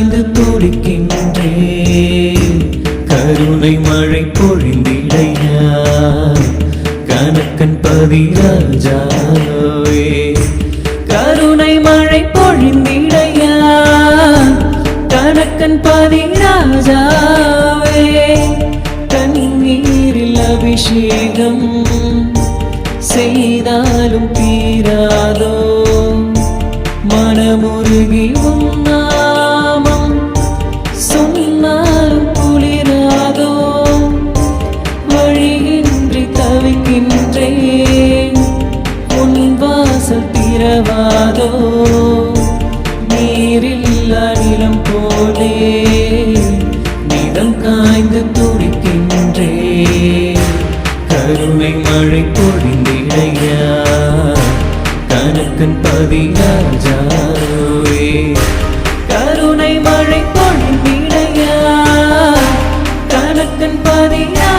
நிதம் துடிக்கின்றேன். கருணை மழை பொழிந்திடையா? கணக்கன் பதிராஜாவே கருணை மழை பொழிந்திடையா? கணக்கன் பதிராஜாவே தண்ணீரில் அபிஷேகம் செய்தாலும் தீராதோ? மனமுருகி உன்னா போலே நிலம் காய்ந்து துடிக்கின்றே. கருணை மழை பொழிந்திடையா. கணக்கன் பதினாஜாவே கருணை மழை பொழிந்திடையா. கணக்கன் பதினா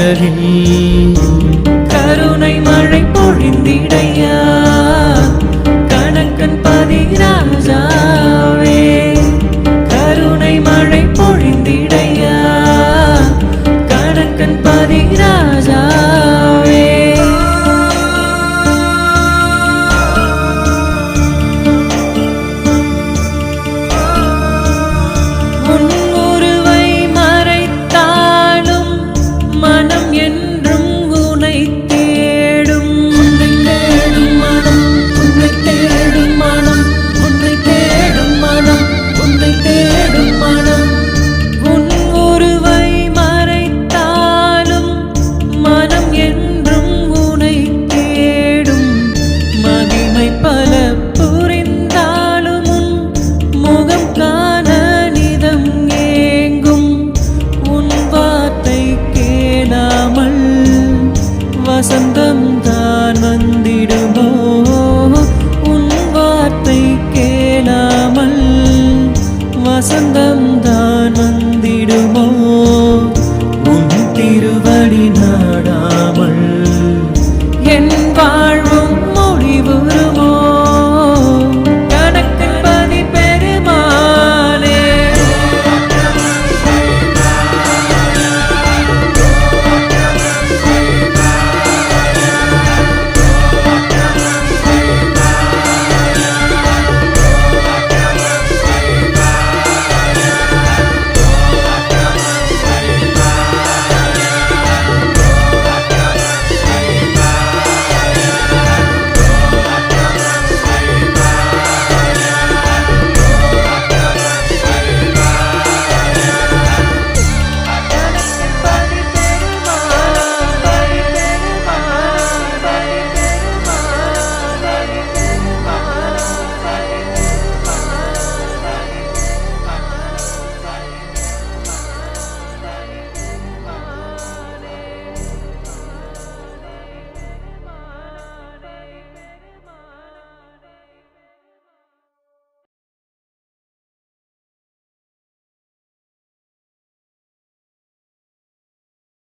நிழலில் கருணை மழை பொழிந்திடை. and the